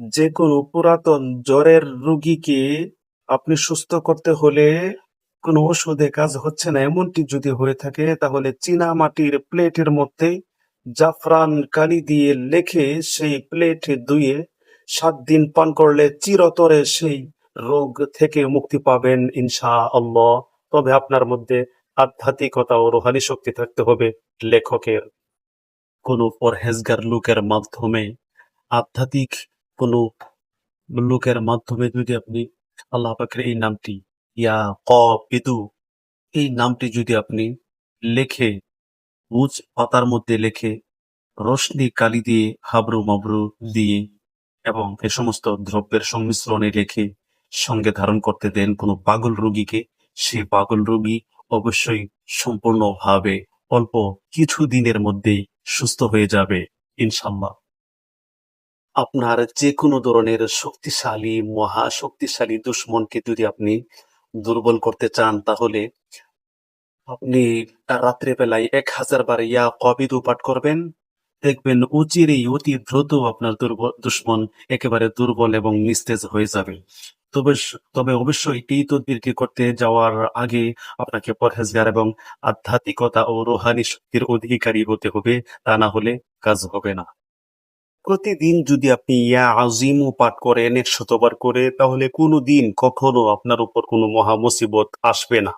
যে কোনো পুরাতন জ্বরের রুগীকে আপনি সুস্থ করতে হলে কোনো ওষুধে কাজ হচ্ছে না। এমনটি যদি হয়ে থাকে, তাহলে চীনা মাটির প্লেটের মধ্যে জাফরান কালি দিয়ে লেখে সেই প্লেট ধুয়ে সাত দিন পান করলে চিরতরে সেই রোগ থেকে মুক্তি পাবেন ইনশা আল্লাহ তবে আপনার মধ্যে আধ্যাত্মিকতা ও রোহানি শক্তি থাকতে হবে লেখকের। কোনো পরহেজগার লোকের মাধ্যমে আধ্যাত্মিক কোনো লোকের মাধ্যমে যদি আপনি আল্লাহ পাকের এই নামটি, ইয়া ক বিদু এই নামটি যদি আপনি লেখে উজ পাতার মধ্যে লেখে, রোশনি কালি দিয়ে হাবরু মাবরু দিয়ে এবং এ সমস্ত দ্রব্যের সংমিশ্রণে রেখে সঙ্গে ধারণ করতে দেন কোনো পাগল রোগীকে সেই পাগল রোগী অবশ্যই সম্পূর্ণভাবে অল্প কিছু দিনের মধ্যেই সুস্থ হয়ে যাবে, ইনশাল্লাহ। আপনার যে কোনো ধরনের শক্তিশালী মহা শক্তিশালী দুশ্মনকে যদি আপনি দুর্বল করতে চান, তাহলে আপনি রাত্রে বেলায় এক হাজার বার ইয়া কবিদু পাঠ করবেন। দেখবেন অচিরেই অতি দ্রুত আপনার দুর্বল দুশ্মন একেবারে দুর্বল এবং নিস্তেজ হয়ে যাবে। তবে তবে অবশ্যই এই তদবিরকে করতে যাওয়ার আগে আপনাকে পরহেজগার এবং আধ্যাত্মিকতা ও রোহানি শক্তির অধিকারী হতে হবে। তা না হলে কাজ হবে না। প্রতিদিন যদি আপনি ইয়া আজিমও পাঠ করেন, একশতবার করে, তাহলে কোনো দিন কখনো আপনার উপর কোনো মহা মুসিবত আসবে না।